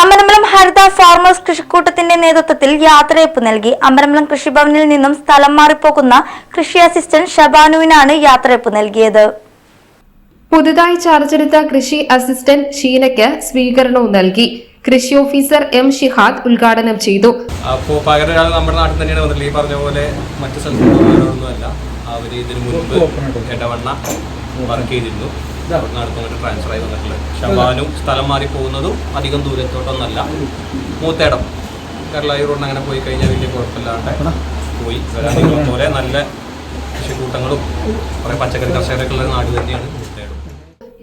അമ്പലമ്പലം Haritha farmers കൃഷിക്കൂട്ടത്തിന്റെ നേതൃത്വത്തിൽ യാത്രയപ്പ് നൽകി. അമ്പലമ്പലം കൃഷിഭവനിൽ നിന്നും സ്ഥലം മാറിപ്പോകുന്ന കൃഷി അസിസ്റ്റന്റ് ഷബാനുവിനാണ് യാത്രയപ്പ് നൽകിയത്. പുതുതായി ചാർജെടുത്ത കൃഷി അസിസ്റ്റന്റ് ഷീനയ്ക്ക് സ്വീകരണവും നൽകി. കൃഷി ഓഫീസർ എം ഷിഹാദ് ഉദ്ഘാടനം ചെയ്തു. അപ്പോൾ പകരം ഒരാൾ നമ്മുടെ നാട്ടിൽ തന്നെയാണ് വന്നിട്ടുള്ളത്. ഈ പറഞ്ഞ പോലെ മറ്റു സ്ഥലത്തൊന്നുമല്ല അവർ ഇതിനു മുൻപ് ഇടവണ്ണ വർക്ക് ചെയ്തിരുന്നു. അടുത്തങ്ങോട്ട് ട്രാൻസ്ഫർ ആയി വന്നിട്ടുള്ളത് ഷബാനും സ്ഥലം മാറി പോകുന്നതും അധികം ദൂരത്തോട്ടൊന്നല്ല. മൂത്തേടം കേരളായി റോഡിന് അങ്ങനെ പോയി കഴിഞ്ഞാൽ വലിയ കുഴപ്പമില്ലാണ്ട് പോയി. പോലെ നല്ല കൃഷിക്കൂട്ടങ്ങളും കുറേ പച്ചക്കറി കർഷകരൊക്കെ ഉള്ള നാട് തന്നെയാണ്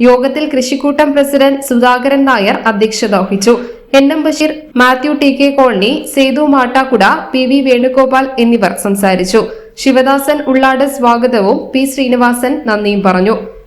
യോഗത്തിൽ കൃഷിക്കൂട്ടം പ്രസിഡന്റ് സുധാകരൻ നായർ അധ്യക്ഷത വഹിച്ചു. N M Basheer Mathew T K colony Sethu Mattakkuda P V Venugopal എന്നിവർ സംസാരിച്ചു. ശിവദാസൻ ഉള്ളാട് സ്വാഗതവും പി ശ്രീനിവാസൻ നന്ദിയും പറഞ്ഞു.